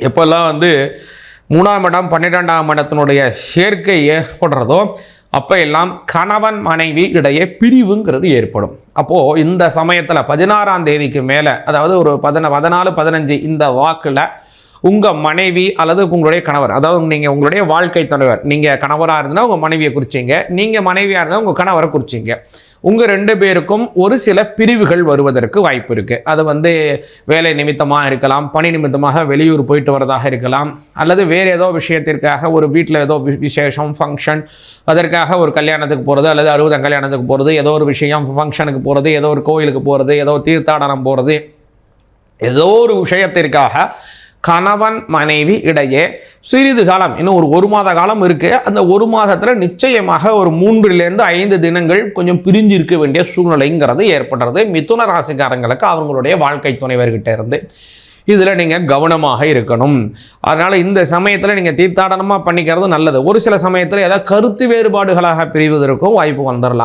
எப்போல்லாம் வந்து மூணாம் இடம் பன்னிரெண்டாம் இடத்தினுடைய சேர்க்கை ஏற்படுறதோ அப்போ எல்லாம் கணவன் மனைவி இடையே பிரிவுங்கிறது ஏற்படும். அப்போது இந்த சமயத்தில் பதினாறாம் தேதிக்கு மேலே அதாவது ஒரு பதின பதினாலு பதினஞ்சு இந்த வாக்கில் உங்கள் மனைவி அல்லது உங்களுடைய கணவர் அதாவது நீங்கள் உங்களுடைய வாழ்க்கை தலைவர் நீங்கள் கணவராக இருந்தால் உங்கள் மனைவியை குறிச்சிங்க நீங்கள் மனைவியாக இருந்தால் உங்கள் கணவரை குறிச்சிங்க. உங்கள் ரெண்டு பேருக்கும் ஒரு சில பிரிவுகள் வருவதற்கு வாய்ப்பு இருக்குது அது வந்து வேலை நிமித்தமாக இருக்கலாம் பணி நிமித்தமாக வெளியூர் போயிட்டு வரதாக இருக்கலாம் அல்லது வேறு ஏதோ விஷயத்திற்காக ஒரு வீட்டில் ஏதோ வி- விசேஷம் ஃபங்க்ஷன் அதற்காக ஒரு கல்யாணத்துக்கு போகிறது அல்லது அறுபதாம் கல்யாணத்துக்கு போகிறது ஏதோ ஒரு விஷயம் ஃபங்க்ஷனுக்கு போகிறது ஏதோ ஒரு கோயிலுக்கு போகிறது ஏதோ தீர்த்தாடனம் போகிறது ஏதோ ஒரு விஷயத்திற்காக கணவன் மனைவி இடையே சிறிது காலம் இன்னும் ஒரு ஒரு மாத காலம் இருக்குது அந்த ஒரு மாதத்தில் நிச்சயமாக ஒரு மூன்றிலிருந்து ஐந்து தினங்கள் கொஞ்சம் பிரிஞ்சு இருக்க வேண்டிய சூழ்நிலைங்கிறது ஏற்படுறது. மிதுன ராசிக்காரங்களுக்கு அவங்களுடைய வாழ்க்கை துணைவர்கிட்ட இருந்து இதில் நீங்கள் கவனமாக இருக்கணும். அதனால் இந்த சமயத்தில் நீங்கள் தீர்த்தாடனமாக பண்ணிக்கிறது நல்லது. ஒரு சில சமயத்தில் ஏதாவது கருத்து வேறுபாடுகளாக பிரிவதற்கும் வாய்ப்பு வந்துடலாம்